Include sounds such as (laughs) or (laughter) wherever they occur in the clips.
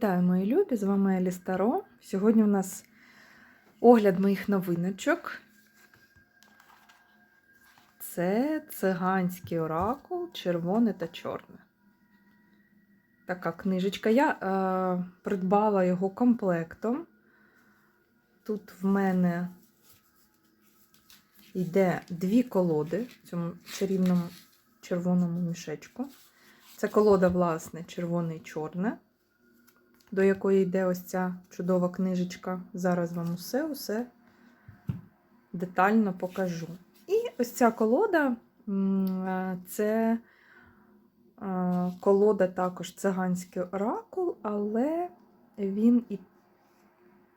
Вітаю, мої любі! З вами Елі Старо. Сьогодні у нас огляд моїх новиночок. Це циганський оракул, червоне та чорне. Така книжечка. Я е, придбала його комплектом. Тут в мене йде дві колоди в цьому чарівному червоному мішечку. Це колода, власне, червоне і чорне до якої йде ось ця чудова книжечка. Зараз вам усе усе детально покажу. І ось ця колода це колода також циганський оракул, але він і,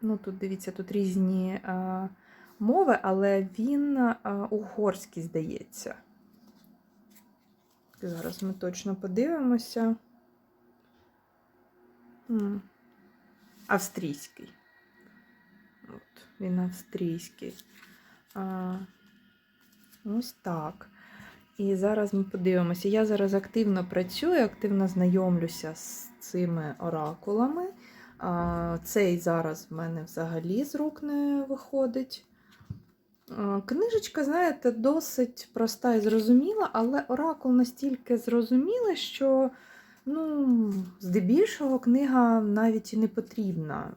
ну тут дивіться, тут різні мови, але він угорський, здається. Зараз ми точно подивимося. Австрійський. От, Він австрійський. А, Ось так. І зараз ми подивимося. Я зараз активно працюю, активно знайомлюся з цими оракулами. А, Цей зараз в мене взагалі з рук не виходить. Книжечка, знаєте, досить проста і зрозуміла, але оракул настільки зрозумілий, що. Ну, здебільшого книга навіть і не потрібна.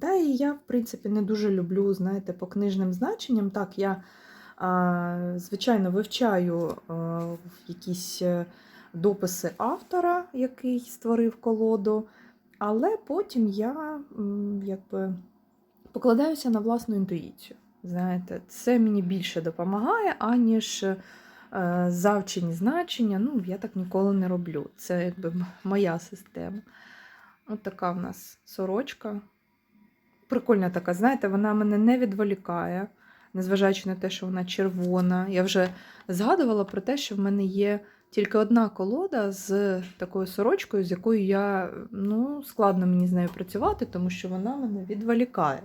Та і я, в принципі, не дуже люблю, знаєте, по книжним значенням. Так, я, звичайно, вивчаю якісь е, дописи автора, який створив колоду, але потім я якби покладаюся на власну інтуїцію. Знаєте, Це мені більше допомагає, аніж. Е, завчені значення. Ну, я так ніколи не роблю. Це якби моя система. От така в нас сорочка. Прикольна така, знаєте, вона мене не відволікає, незважаючи на те, що вона червона. Я вже згадувала про те, що в мене є тільки одна колода з такою сорочкою, з якою я ну, складно мені з нею працювати, тому що вона мене відволікає.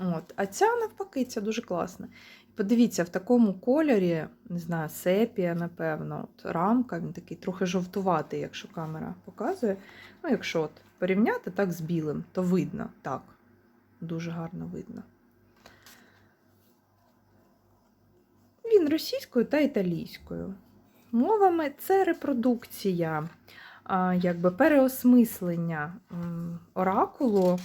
От. А ця навпаки, ця дуже класна. Подивіться, в такому кольорі, не знаю, сепія, напевно, от рамка, він такий трохи жовтуватий, якщо камера показує. Ну, якщо от порівняти так з білим, то видно. Так, дуже гарно видно. Він російською та італійською. Мовами це репродукція, якби переосмислення оракулу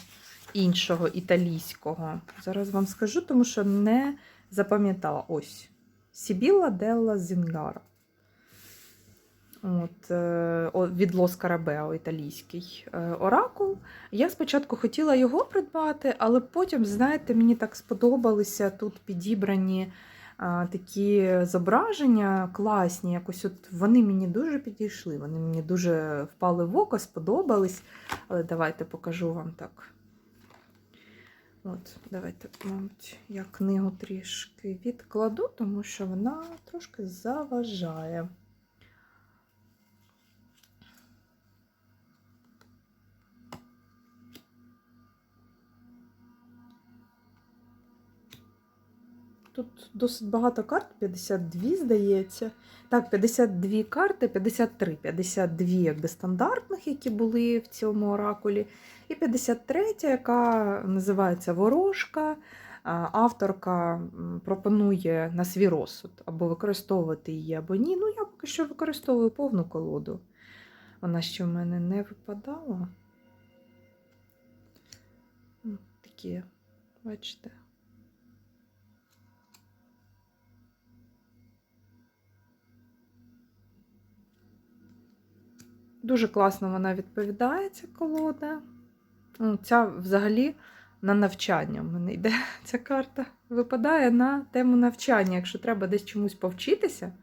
іншого італійського. Зараз вам скажу, тому що не запам'ятала ось Сібіла Делла Зінгара. От, е, Від Лос Карабео італійський е, оракул. Я спочатку хотіла його придбати, але потім, знаєте, мені так сподобалися тут підібрані а, такі зображення класні. Якось от Вони мені дуже підійшли, вони мені дуже впали в око, сподобались. Але давайте покажу вам так От, Давайте, мабуть, я книгу трішки відкладу, тому що вона трошки заважає. Тут досить багато карт, 52, здається. Так, 52 карти, 53, 52 якби стандартних, які були в цьому оракулі. І 53, яка називається Ворожка. Авторка пропонує на свій розсуд або використовувати її, або ні. Ну, я поки що використовую повну колоду. Вона ще в мене не випадала. Такі, бачите. Дуже класно вона відповідає, ця колода. Ну, ця взагалі на навчання в мене йде (laughs) ця карта. Випадає на тему навчання. Якщо треба десь чомусь повчитися,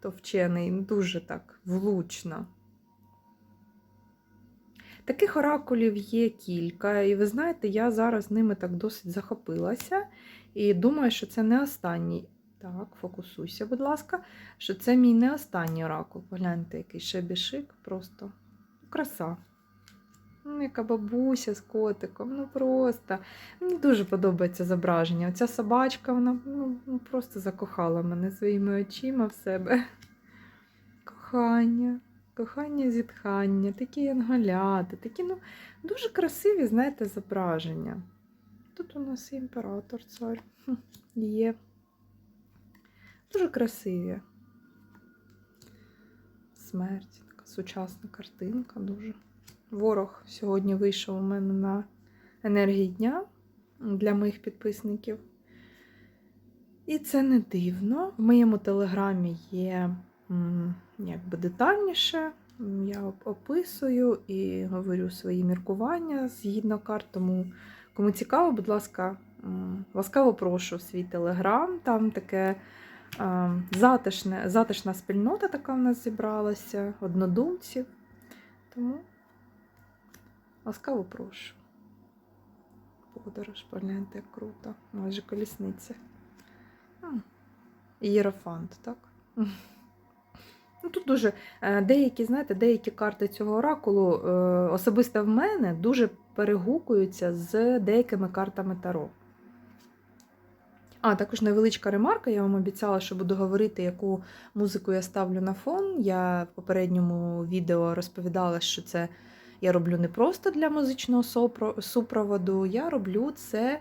то вчений дуже так влучно. Таких оракулів є кілька, і ви знаєте, я зараз ними так досить захопилася. І думаю, що це не останній. Так, фокусуйся, будь ласка, що це мій не останній оракул. Погляньте, який шебішик, просто краса. Ну, Яка бабуся з котиком, ну просто. Мені дуже подобається зображення. Оця собачка, вона ну, ну, просто закохала мене своїми очима в себе. Кохання. кохання, зітхання, такі янголяти, такі ну, дуже красиві, знаєте, зображення. Тут у нас і імператор цар є. Дуже красиві. Смерть, така сучасна картинка, дуже. Ворог сьогодні вийшов у мене на енергії дня для моїх підписників. І це не дивно. В моєму телеграмі є якби детальніше. Я описую і говорю свої міркування згідно карт. Тому кому цікаво, будь ласка, ласкаво прошу в свій телеграм. Там таке затишне, затишна спільнота така в нас зібралася, однодумців. Тому ласкаво прошу. Подорож, погляньте, як круто. Майже колісниця. М, Ієрофант, так? (laughs) Ну, тут дуже е, деякі, знаєте, деякі карти цього оракулу е, особисто в мене дуже перегукуються з деякими картами Таро. А, також невеличка ремарка. Я вам обіцяла, що буду говорити, яку музику я ставлю на фон. Я в попередньому відео розповідала, що це я роблю не просто для музичного супроводу, я роблю це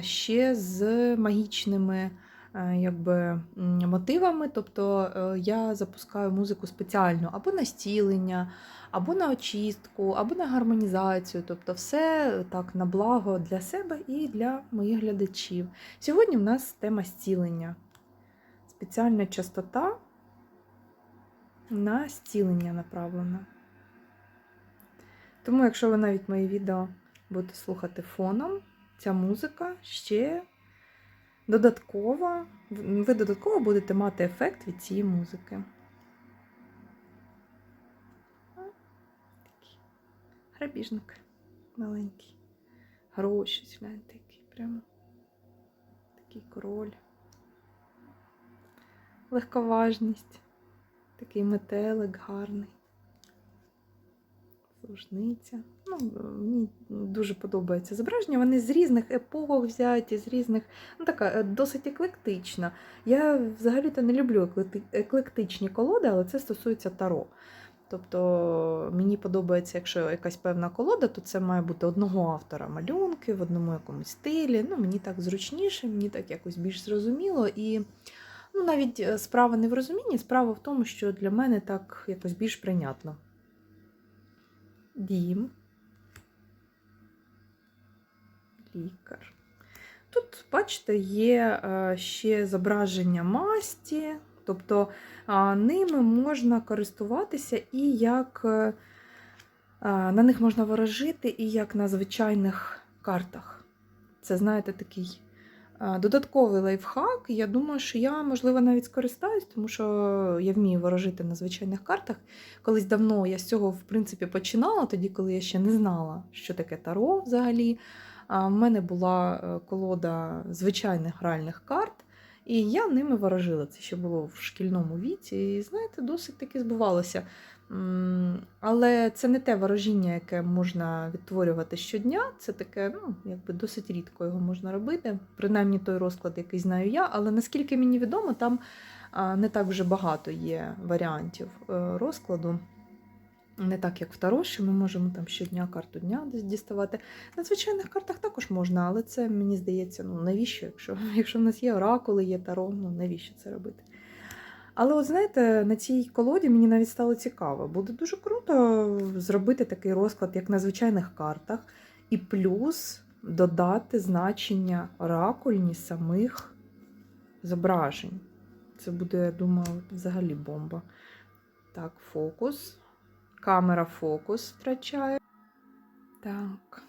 ще з магічними якби, мотивами. Тобто е, я запускаю музику спеціально або на стілення, або на очистку, або на гармонізацію. Тобто, все так на благо для себе і для моїх глядачів. Сьогодні в нас тема зцілення. Спеціальна частота на зцілення направлена. Тому, якщо ви навіть мої відео будете слухати фоном, ця музика ще додаткова, ви додатково будете мати ефект від цієї музики. Такий грабіжник маленький. Гроші, гляньте, який прямо такий король. Легковажність, такий метелик гарний. Служниця. Ну, мені дуже подобається зображення. Вони з різних епох взяті, з різних. Ну, така е, досить еклектична. Я взагалі-то не люблю еклектичні колоди, але це стосується таро. Тобто мені подобається, якщо якась певна колода, то це має бути одного автора малюнки в одному якомусь стилі. Ну, мені так зручніше, мені так якось більш зрозуміло. І ну, навіть е, справа не в розумінні, справа в тому, що для мене так якось більш прийнятно. Дім. Лікар. Тут, бачите, є е, ще зображення масті, тобто ними можна користуватися і як е, на них можна ворожити, і як на звичайних картах. Це, знаєте, такий додатковий лайфхак. Я думаю, що я, можливо, навіть скористаюсь, тому що я вмію ворожити на звичайних картах. Колись давно я з цього, в принципі, починала, тоді, коли я ще не знала, що таке таро взагалі. А в мене була е, колода звичайних гральних карт, і я ними ворожила. Це ще було в шкільному віці. І знаєте, досить таки збувалося. Але це не те ворожіння, яке можна відтворювати щодня. Це таке, ну, якби досить рідко його можна робити. Принаймні той розклад, який знаю я. Але наскільки мені відомо, там не так вже багато є варіантів е, розкладу. Не так, як в Таро, що ми можемо там щодня карту дня десь діставати. На звичайних картах також можна, але це мені здається, ну навіщо, якщо, (laughs) якщо в нас є оракули, є таро, ну навіщо це робити? Але от знаєте, на цій колоді мені навіть стало цікаво. Буде дуже круто зробити такий розклад, як на звичайних картах, і плюс додати значення оракульні самих зображень. Це буде, я думаю, взагалі бомба. Так, фокус. Камера фокус втрачає. Так.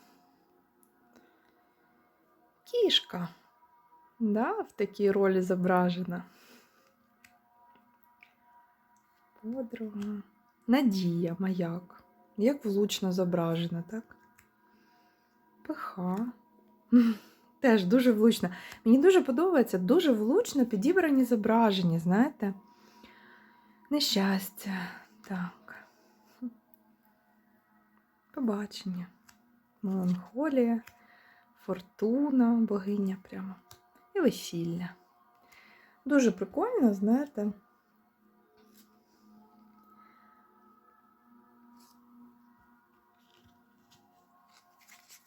Кішка. Да, в такій ролі зображена. Подруга. Надія, маяк. Як влучно зображена, так? Пиха. (laughs) Теж дуже влучно. Мені дуже подобається дуже влучно підібрані зображення, знаєте? Нещастя. Так. Побачення. Меланхолія, фортуна, богиня прямо. І весілля. Дуже прикольно, знаєте.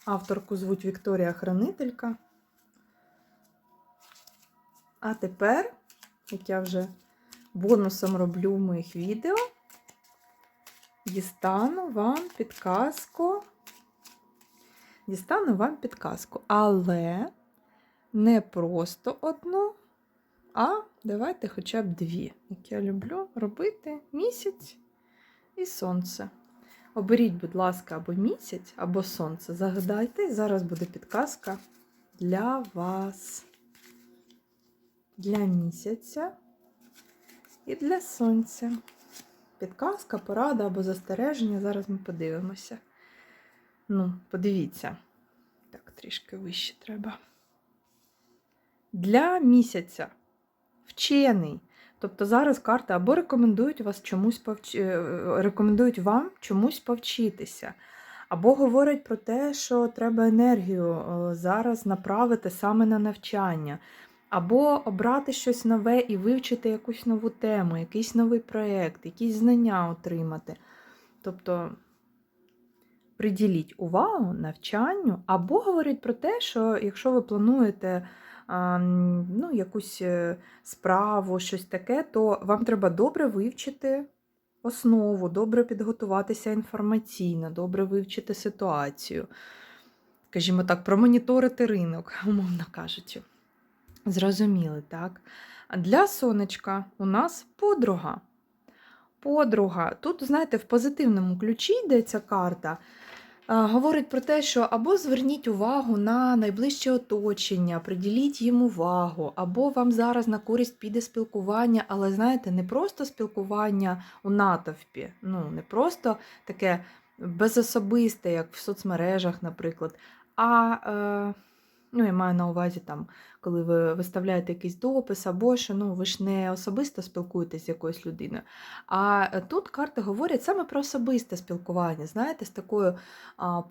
Авторку звуть Вікторія Хранителька. А тепер, як я вже бонусом роблю в моїх відео, дістану вам підказку. Дістану вам підказку, але не просто одну, а давайте хоча б дві, як я люблю робити місяць і сонце. Оберіть, будь ласка, або місяць, або сонце. Загадайте, зараз буде підказка для вас. Для місяця і для сонця. Підказка, порада або застереження. Зараз ми подивимося. Ну, подивіться. Так, трішки вище треба. Для місяця. Вчений. Тобто зараз карти або рекомендують вас чомусь повч... е, рекомендують вам чомусь повчитися, або говорять про те, що треба енергію е, зараз направити саме на навчання, або обрати щось нове і вивчити якусь нову тему, якийсь новий проєкт, якісь знання отримати. Тобто приділіть увагу навчанню, або говорять про те, що якщо ви плануєте ну, якусь е, справу, щось таке, то вам треба добре вивчити основу, добре підготуватися інформаційно, добре вивчити ситуацію. Скажімо так, промоніторити ринок, (laughs) умовно кажучи. Зрозуміли, так? Для сонечка у нас подруга. Подруга. Тут, знаєте, в позитивному ключі йде ця карта. Говорить про те, що або зверніть увагу на найближче оточення, приділіть їм увагу, або вам зараз на користь піде спілкування, але знаєте, не просто спілкування у натовпі, ну не просто таке безособисте, як в соцмережах, наприклад. А е, ну, я маю на увазі, там, коли ви виставляєте якийсь допис, або що ну, ви ж не особисто спілкуєтесь з якоюсь людиною. А е, тут карти говорять саме про особисте спілкування, знаєте, з такою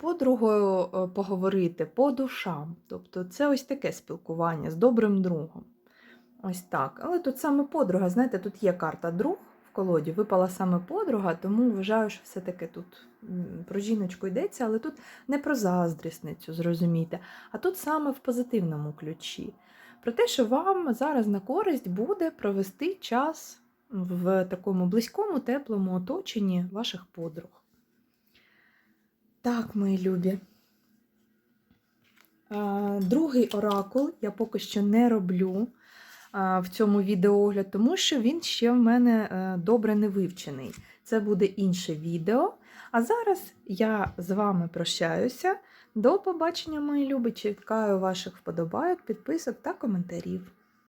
подругою е, поговорити по душам. Тобто це ось таке спілкування з добрим другом. Ось так. Але тут саме подруга, знаєте, тут є карта друг колоді, випала саме подруга, тому вважаю, що все-таки тут про жіночку йдеться, але тут не про заздрісницю, зрозумійте, а тут саме в позитивному ключі. Про те, що вам зараз на користь буде провести час в такому близькому, теплому оточенні ваших подруг. Так, мої любі. Другий оракул я поки що не роблю в цьому відеоогляд, тому що він ще в мене е, добре не вивчений. Це буде інше відео. А зараз я з вами прощаюся. До побачення, мої любі. Чекаю ваших вподобайок, підписок та коментарів.